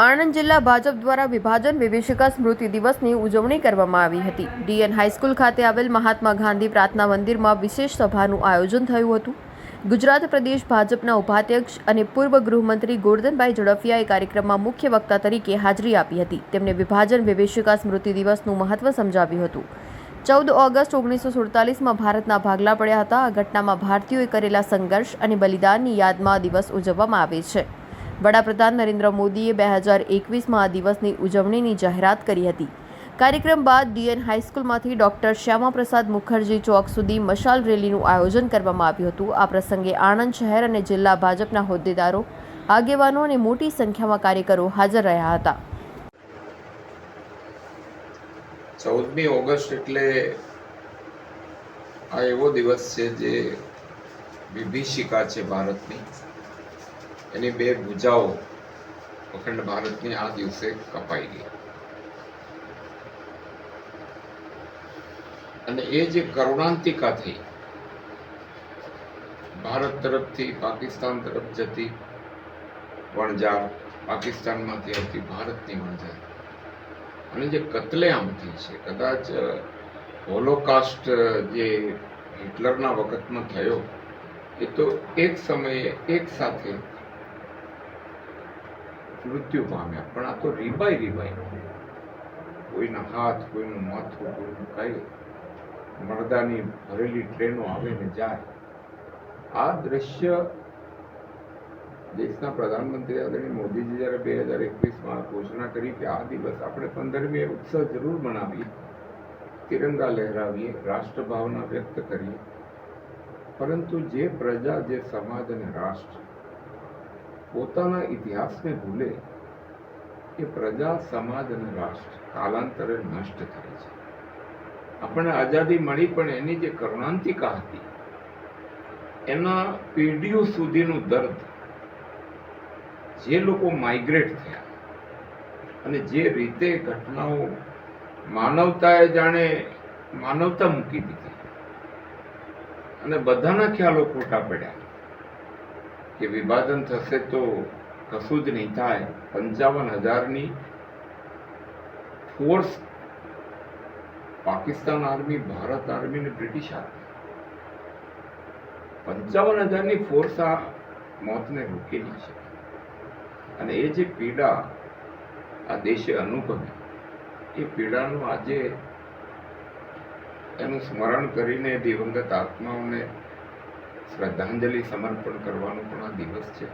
આણંદ જિલ્લા ભાજપ દ્વારા વિભાજન વિભીષિકા સ્મૃતિ દિવસની ઉજવણી કરવામાં આવી હતી. ડીએન હાઈસ્કૂલ ખાતે આવેલ મહાત્મા ગાંધી પ્રાર્થના મંદિરમાં વિશેષ સભાનું આયોજન થયું હતું. ગુજરાત પ્રદેશ ભાજપના ઉપાધ્યક્ષ અને પૂર્વ ગૃહમંત્રી ગોરધનભાઈ ઝડફિયાએ કાર્યક્રમમાં મુખ્ય વક્તા તરીકે હાજરી આપી હતી. તેમણે વિભાજન વિભીષિકા સ્મૃતિ દિવસનું મહત્વ સમજાવ્યું હતું. ચૌદ ઓગસ્ટ ઓગણીસો સુડતાલીસમાં ભારતના ભાગલા પડ્યા હતા. આ ઘટનામાં ભારતીયોએ કરેલા સંઘર્ષ અને બલિદાનની યાદમાં દિવસ ઉજવવામાં આવે છે. વડાપ્રધાન નરેન્દ્ર મોદીએ બે હજાર એકવીસમાં આ દિવસની ઉજવણીની જાહેરાત કરી હતી. કાર્યક્રમ બાદ ડીએન હાઈસ્કૂલમાંથી ડોક્ટર શ્યામાપ્રસાદ મુખર્જી ચોક સુધી મશાલ રેલીનું આયોજન કરવામાં આવ્યું હતું. આ પ્રસંગે આણંદ શહેર અને જિલ્લા ભાજપના હોદ્દેદારો, આગેવાનો અને મોટી સંખ્યામાં કાર્યકરો હાજર રહ્યા હતા. ચૌદમી ઓગસ્ટ એટલે આ એવો દિવસ છે જે વિભીષિકા છે ભારતની. એની બે ભૂજાઓ અખંડ ભારતની આ દિવસે કપાઈ ગઈ. અને એ જે કરુણાંતિકા થઈ, ભારત તરફથી પાકિસ્તાન તરફ જતી વણઝાર, પાકિસ્તાનમાંથી આવતી ભારતની વણઝાર, અને જે કતલેઆમ થઈ છે, કદાચ હોલોકાસ્ટ જે હિટલરના વખતમાં થયો, એ તો એક સમયે એક સાથે મૃત્યુ પામ્યા પણ આ તો રીબાઈ રીબાઈ. કોઈના હાથ, કોઈનું માથું, કોઈનું કઈ. મરદાની ભરેલી ટ્રેનો આવે ને જાય. આ દ્રશ્ય દેશના પ્રધાનમંત્રી આદરણીય મોદીજી જ્યારે બે હજાર એકવીસમાં ઘોષણા કરી કે આ દિવસ આપણે પંદરમી ઉત્સવ જરૂર મનાવીએ, તિરંગા લહેરાવીએ, રાષ્ટ્રભાવના વ્યક્ત કરીએ. પરંતુ જે પ્રજા, જે સમાજ અને રાષ્ટ્ર પોતાના ઇતિહાસને ભૂલે એ પ્રજા સમાજ અને રાષ્ટ્ર કાલાંતરે નષ્ટ થાય છે. આપણને આઝાદી મળી પણ એની જે કરુણાંતિકા હતી, એના પેઢીઓ સુધીનું દર્દ જે લોકો માઇગ્રેટ થયા અને જે રીતે ઘટનાઓ માનવતાએ જાણે માનવતા મૂકી દીધી અને બધાના ખ્યાલો ખોટા પડ્યા. કે વિભાજન થશે તો કશું જ નહીં થાય. પંચાવન હજારની force Pakistan army, Bharat army અને બ્રિટિશ આર્મી. પંચાવન હજારની ફોર્સ આ મોતને રોકી શકે. અને એ જે પીડા આ દેશે અનુભવી, એ પીડાનું આજે એનું સ્મરણ કરીને દિવંગત આત્માઓને શ્રદ્ધાંજલિ સમર્પણ કરવાનો પણ આ દિવસ છે.